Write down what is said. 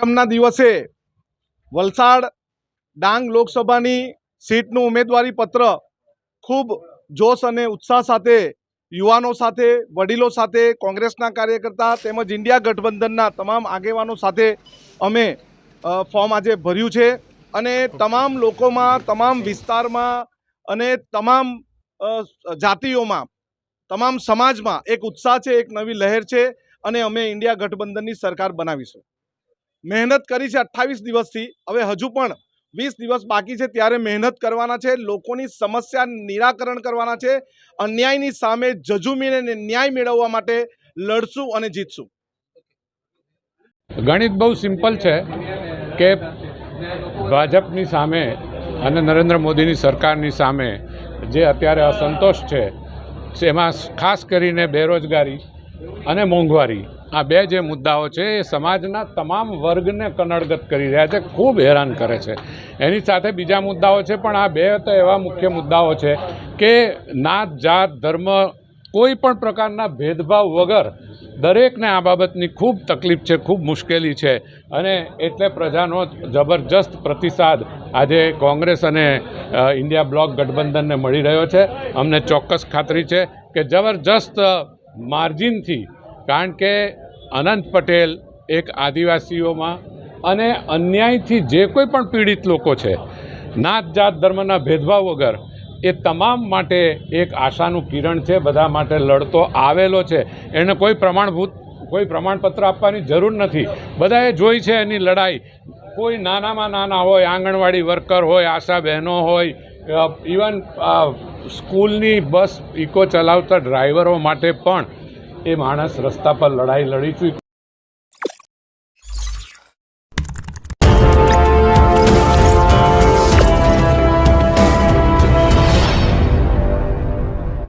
પ્રથમના દિવસે વલસાડ ડાંગ લોકસભાની સીટનું ઉમેદવારી પત્ર ખૂબ જોશ અને ઉત્સાહ સાથે યુવાનો સાથે, વડીલો સાથે, કોંગ્રેસના કાર્યકર્તા તેમજ ઇન્ડિયા ગઠબંધનના તમામ આગેવાનો સાથે અમે ફોર્મ આજે ભર્યું છે અને તમામ લોકોમાં, તમામ વિસ્તારમાં અને તમામ જાતિઓમાં, તમામ સમાજમાં એક ઉત્સાહ છે, એક નવી લહેર છે અને અમે ઇન્ડિયા ગઠબંધનની સરકાર બનાવીશું. મહેનત કરી છે અઠ્ઠાવીસ દિવસથી. હવે હજુ પણ વીસ દિવસ બાકી છે ત્યારે મહેનત કરવાના છે, લોકોની સમસ્યા નિરાકરણ કરવાના છે, અન્યાયની સામે જજુમીને ન્યાય મેળવવા માટે લડશું અને જીતશું. ગણિત બહુ સિમ્પલ છે કે ભાજપની સામે અને નરેન્દ્ર મોદીની સરકારની સામે જે અત્યારે અસંતોષ છે, એમાં ખાસ કરીને બેરોજગારી અને મોંઘવારી આ બે જે મુદ્દાઓ છે, એ સમાજના તમામ વર્ગને કનડગત કરી રહ્યા છે, ખૂબ હેરાન કરે છે. એની સાથે બીજા મુદ્દાઓ છે, પણ આ બે તો એવા મુખ્ય મુદ્દાઓ છે કે નાત, જાત, ધર્મ, કોઈ પણ પ્રકારના ભેદભાવ વગર દરેકને આ બાબતની ખૂબ તકલીફ છે, ખૂબ મુશ્કેલી છે. અને એટલે પ્રજાનો જબરજસ્ત પ્રતિસાદ આજે કોંગ્રેસ અને ઇન્ડિયા બ્લોક ગઠબંધનને મળી રહ્યો છે. અમને ચોક્કસ ખાતરી છે કે જબરજસ્ત માર્જિનથી કારણ કે અનંત પટેલ એક આદિવાસીઓમાં અને અન્યાયથી જે કોઈ પણ પીડિત લોકો છે, નાત જાત ધર્મના ભેદભાવ વગર એ તમામ માટે એક આશાનું કિરણ છે, બધા માટે લડતો આવેલો છે. એને કોઈ પ્રમાણભૂત, કોઈ પ્રમાણપત્ર આપવાની જરૂર નથી. બધાએ જોઈ છે એની લડાઈ. કોઈ નાનામાં નાના હોય, આંગણવાડી વર્કર હોય, આશા બહેનો હોય ઇવન સ્કૂલની બસ ઇકો ચલાવતા ડ્રાઈવરો માટે પણ એ માણસ રસ્તા પર લડાઈ લડી ચૂક્યો.